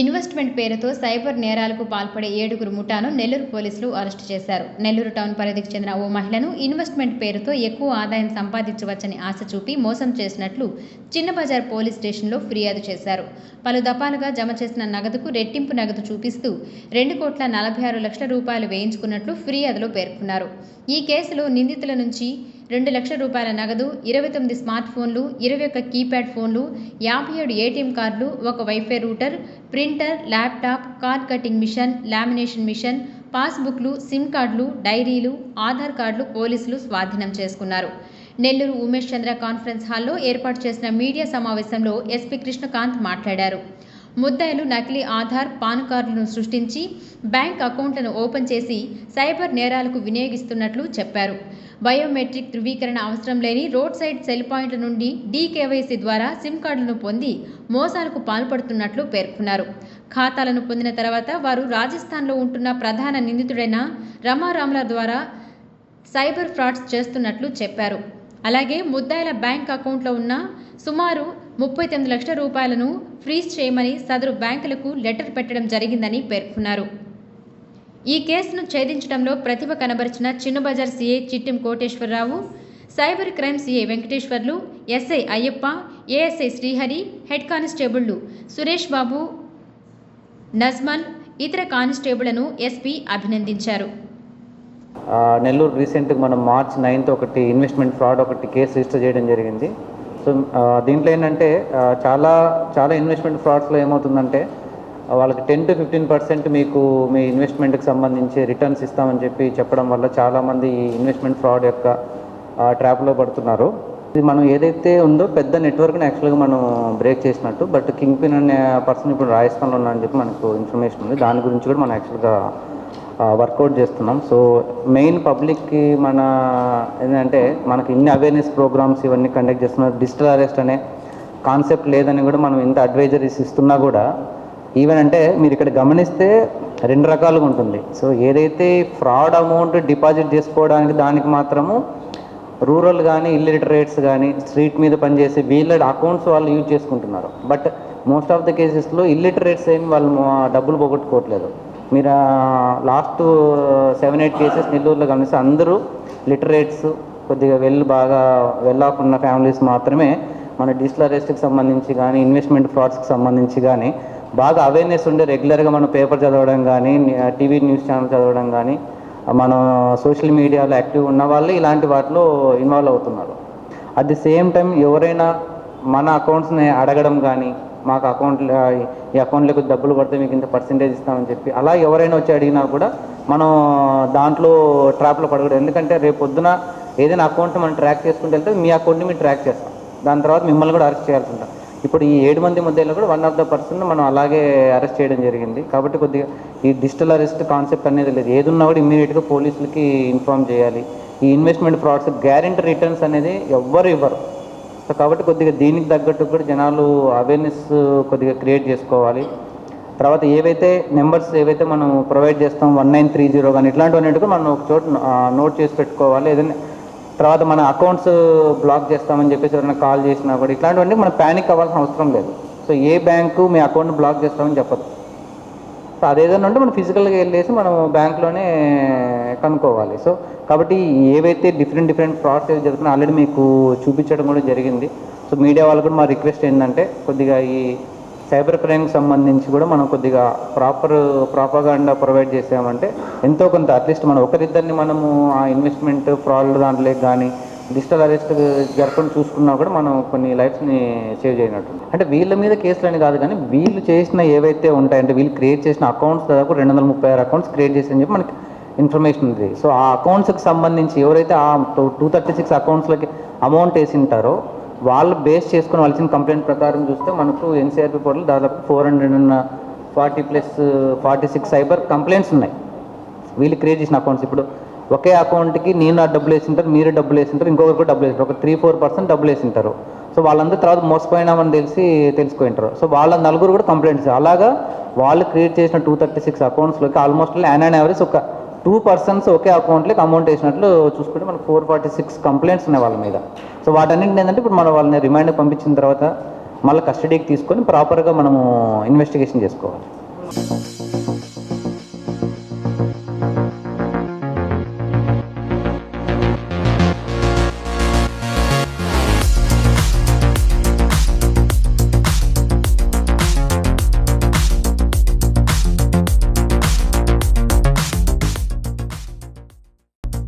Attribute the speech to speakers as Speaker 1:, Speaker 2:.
Speaker 1: Investment పేరుతో cyber నేరాలకు పాల్పడే ఏడుగురు ముఠాను నెల్లూరు పోలీసులు అరెస్టు చేశారు. నెల్లూరు టౌన్ పరిధికి చెందిన ఓ మహిళను ఇన్వెస్ట్మెంట్ పేరుతో ఎక్కువ ఆదాయం సంపాదించవచ్చని ఆశ చూపి మోసం చేసినట్లు చిన్నబజార్ పోలీస్ స్టేషన్లో ఫిర్యాదు చేశారు. పలు దఫాలుగా జమ చేసిన నగదుకు రెట్టింపు నగదు చూపిస్తూ రెండు కోట్ల నలభై ఆరు లక్షల రూపాయలు వేయించుకున్నట్లు ఫిర్యాదులో పేర్కొన్నారు. ఈ కేసులో నిందితుల నుంచి రెండు లక్షల రూపాయల నగదు ఇరవై తొమ్మిది స్మార్ట్ ఫోన్లు ఇరవై ఒక్క కీప్యాడ్ ఫోన్లు యాభై ఏడు ఏటీఎం కార్డులు ఒక WiFi router printer laptop card cutting machine lamination machine పాస్బుక్లు సిమ్ కార్డులు డైరీలు ఆధార్ కార్డులు పోలీసులు స్వాధీనం చేసుకున్నారు. నెల్లూరు ఉమేష్ చంద్ర కాన్ఫరెన్స్ హాల్లో ఏర్పాటు చేసిన మీడియా సమావేశంలో ఎస్పీ కృష్ణకాంత్ మాట్లాడారు. ముద్దాయిలు నకిలీ ఆధార్ పాన్ కార్డులను సృష్టించి బ్యాంక్ అకౌంట్లను ఓపెన్ చేసి సైబర్ నేరాలకు వినియోగిస్తున్నట్లు చెప్పారు. బయోమెట్రిక్ ధృవీకరణ అవసరం లేని రోడ్ సైడ్ సెల్ పాయింట్ల నుండి డీకేవైసీ ద్వారా సిమ్ కార్డులను పొంది మోసాలకు పాల్పడుతున్నట్లు పేర్కొన్నారు. ఖాతాలను పొందిన తర్వాత వారు రాజస్థాన్లో ఉంటున్న ప్రధాన నిందితుడైన రమారామ్ల ద్వారా సైబర్ ఫ్రాడ్స్ చేస్తున్నట్లు చెప్పారు. అలాగే ముద్దాయిల బ్యాంక్ అకౌంట్లో ఉన్న సుమారు ముప్పై తొమ్మిది లక్షల రూపాయలను ఫ్రీజ్ చేయమని సదరు బ్యాంకులకు లెటర్ పెట్టడం జరిగిందని పేర్కొన్నారు. ఈ కేసును ఛేదించడంలో ప్రతిభ కనబరిచిన Chinnabazar CI Chittem Koteswararao cyber crime CI Venkateswarlu SI Ayyappa ASI Srihari head కానిస్టేబుళ్ళు Suresh Babu Najmal ఇతర కానిస్టేబుళ్ళను ఎస్పీ అభినందించారు.
Speaker 2: నెల్లూరు రీసెంట్గా మనం మార్చ్ నైన్త్ ఒకటి ఇన్వెస్ట్మెంట్ ఫ్రాడ్ ఒకటి కేసు రిజిస్టర్ చేయడం జరిగింది. సో దీంట్లో ఏంటంటే చాలా చాలా ఇన్వెస్ట్మెంట్ ఫ్రాడ్స్లో ఏమవుతుందంటే వాళ్ళకి టెన్ టు ఫిఫ్టీన్ పర్సెంట్ మీకు మీ ఇన్వెస్ట్మెంట్కి సంబంధించి రిటర్న్స్ ఇస్తామని చెప్పి చెప్పడం వల్ల చాలామంది ఈ ఇన్వెస్ట్మెంట్ ఫ్రాడ్ యొక్క ట్రాప్లో పడుతున్నారు. ఇది మనం ఏదైతే ఉందో పెద్ద నెట్వర్క్ని యాక్చువల్గా మనం బ్రేక్ చేసినట్టు బట్ కింగ్ పిన్ అనే పర్సన్ ఇప్పుడు రాజస్థాన్లో ఉన్నా అని చెప్పి మనకు ఇన్ఫర్మేషన్ ఉంది. దాని గురించి కూడా మనం యాక్చువల్గా వర్కౌట్ చేస్తున్నాం. సో మెయిన్ పబ్లిక్కి మన ఏంటంటే మనకి ఇన్ని అవేర్నెస్ ప్రోగ్రామ్స్ ఇవన్నీ కండక్ట్ చేస్తున్నారు. డిజిటల్ అరెస్ట్ అనే కాన్సెప్ట్ లేదని కూడా మనం ఇంత అడ్వైజరీస్ ఇస్తున్నా కూడా ఈవెన్ అంటే మీరు ఇక్కడ గమనిస్తే రెండు రకాలుగా ఉంటుంది. సో ఏదైతే ఫ్రాడ్ అమౌంట్ డిపాజిట్ చేసుకోవడానికి దానికి మాత్రము రూరల్ కానీ ఇల్లిటరేట్స్ కానీ స్ట్రీట్ మీద పనిచేసే వీళ్ళ అకౌంట్స్ వాళ్ళు యూజ్ చేసుకుంటున్నారు. బట్ మోస్ట్ ఆఫ్ ద కేసెస్లో ఇల్లిటరేట్స్ ఏమి వాళ్ళు డబ్బులు పోగొట్టుకోవట్లేదు. మీరు లాస్ట్ సెవెన్ ఎయిట్ కేసెస్ నెల్లూరులో గమనిస్తే అందరూ లిటరేట్స్ కొద్దిగా వెళ్ళి బాగా వెళ్ళాకున్న ఫ్యామిలీస్ మాత్రమే మన డిజిటల్ అరెస్ట్కి సంబంధించి కానీ ఇన్వెస్ట్మెంట్ ఫ్రాడ్స్కి సంబంధించి కానీ బాగా అవేర్నెస్ ఉండే రెగ్యులర్గా మనం పేపర్ చదవడం కానీ టీవీ న్యూస్ ఛానల్ చదవడం కానీ మనం సోషల్ మీడియాలో యాక్టివ్ ఉన్న వాళ్ళు ఇలాంటి వాటిలో ఇన్వాల్వ్ అవుతున్నారు. అట్ ది సేమ్ టైం ఎవరైనా మన అకౌంట్స్ని అడగడం కానీ మాకు అకౌంట్ ఈ అకౌంట్లోకి డబ్బులు పడితే మీకు ఇంత పర్సెంటేజ్ ఇస్తామని చెప్పి అలా ఎవరైనా వచ్చి అడిగినా కూడా మనం దాంట్లో ట్రాప్లో పడకూడదు. ఎందుకంటే రేపు పొద్దున ఏదైనా అకౌంట్ మనం ట్రాక్ చేసుకుంటే వెళ్తే మీ అకౌంట్ని మీరు ట్రాక్ చేస్తాం. దాని తర్వాత మిమ్మల్ని కూడా అరెస్ట్ చేయాల్సి ఉంటుంది. ఇప్పుడు ఈ ఏడు మంది మధ్యలో కూడా వన్ ఆఫ్ ద పర్సన్ మనం అలాగే అరెస్ట్ చేయడం జరిగింది. కాబట్టి కొద్దిగా ఈ డిజిటల్ అరెస్ట్ కాన్సెప్ట్ అనేది లేదు. ఏదున్నా కూడా ఇమ్మీడియట్గా పోలీసులకి ఇన్ఫామ్ చేయాలి. ఈ ఇన్వెస్ట్మెంట్ ఫ్రాడ్స్ గ్యారెంటీ రిటర్న్స్ అనేది ఎవ్వరు ఇవ్వరు. సో కాబట్టి కొద్దిగా దీనికి తగ్గట్టు కూడా జనాలు అవేర్నెస్ కొద్దిగా క్రియేట్ చేసుకోవాలి. తర్వాత ఏవైతే నెంబర్స్ ఏవైతే మనం ప్రొవైడ్ చేస్తాం వన్ నైన్ త్రీ జీరో కానీ ఇట్లాంటివన్నిటికీ మనం ఒక చోట నోట్ చేసి పెట్టుకోవాలి. ఏదైనా తర్వాత మన అకౌంట్స్ బ్లాక్ చేస్తామని చెప్పేసి ఎవరైనా కాల్ చేసినా కూడా ఇట్లాంటివన్నీ మనం ప్యానిక్ అవ్వాల్సిన అవసరం లేదు. సో ఏ బ్యాంకు మీ అకౌంట్ బ్లాక్ చేస్తామని చెప్పదు సో అదేదైనా ఉంటే మనం ఫిజికల్గా వెళ్ళేసి మనం బ్యాంక్లోనే కనుక్కోవాలి. సో కాబట్టి ఏవైతే డిఫరెంట్ డిఫరెంట్ ఫ్రాడ్స్ ఏవి జరుగుతున్నాయో ఆల్రెడీ మీకు చూపించడం కూడా జరిగింది. సో మీడియా వాళ్ళు కూడా మా రిక్వెస్ట్ ఏంటంటే కొద్దిగా ఈ సైబర్ క్రైమ్కి సంబంధించి కూడా మనం కొద్దిగా ప్రాపర్ ప్రాపగాండా ప్రొవైడ్ చేసామంటే ఎంతో కొంత అట్లీస్ట్ మనం ఒకరిద్దరిని మనము ఆ ఇన్వెస్ట్మెంట్ ఫ్రాడ్ దాంట్లో కానీ డిజిటల్ అరెస్ట్ జరపడం చూసుకున్నా కూడా మనం కొన్ని లైఫ్స్ని సేవ్ చేయనట్టు అంటే వీళ్ళ మీద కేసులు అని కాదు కానీ వీళ్ళు చేసిన ఏవైతే ఉంటాయంటే వీళ్ళు క్రియేట్ చేసిన అకౌంట్స్ దాదాపు రెండు వందల ముప్పై ఆరు అకౌంట్స్ క్రియేట్ చేసి చెప్పి మనకి ఇన్ఫర్మేషన్ ఉంది. సో ఆ అకౌంట్స్కి సంబంధించి ఎవరైతే ఆ టూ థర్టీ సిక్స్ అకౌంట్స్లకి అమౌంట్ వేసి ఉంటారో వాళ్ళు బేస్ చేసుకుని వాళ్ళ కంప్లైంట్ ప్రకారం చూస్తే మనకు ఎన్సీఆర్పీ పోర్టల్ దాదాపు four hundred and forty plus forty six cyber complaints ఉన్నాయి. వీళ్ళు క్రియేట్ చేసిన అకౌంట్స్ ఇప్పుడు ఒకే అకౌంట్కి నేను ఆ డబ్బులు వేసింటారు మీరు డబ్బులు వేసింటారు ఇంకొకరు కూడా డబ్బులు వేసింటారు ఒక త్రీ ఫోర్ పర్సెంట్ డబ్బులు వేసింటారు సో వాళ్ళందరూ తర్వాత మోసపోయినామని తెలిసి తెలుసుకుంటారు సో వాళ్ళ నలుగురు కూడా కంప్లైంట్స్ అలాగా వాళ్ళు క్రియేట్ చేసిన టూ థర్టీ సిక్స్ అకౌంట్స్లోకి ఆల్మోస్ట్ యాన్ అండ్ యావరేజ్ ఒక టూ పర్సన్స్ ఒకే అకౌంట్లోకి అమౌంట్ వేసినట్లు చూసుకుంటే మనకు ఫోర్ ఫార్టీ సిక్స్ కంప్లైంట్స్ ఉన్నాయి వాళ్ళ మీద. సో వాటన్నింటిని ఏంటంటే ఇప్పుడు మనం వాళ్ళని రిమైండ్ పంపించిన తర్వాత మళ్ళీ కస్టడీకి తీసుకొని ప్రాపర్గా మనము ఇన్వెస్టిగేషన్ చేసుకోవాలి.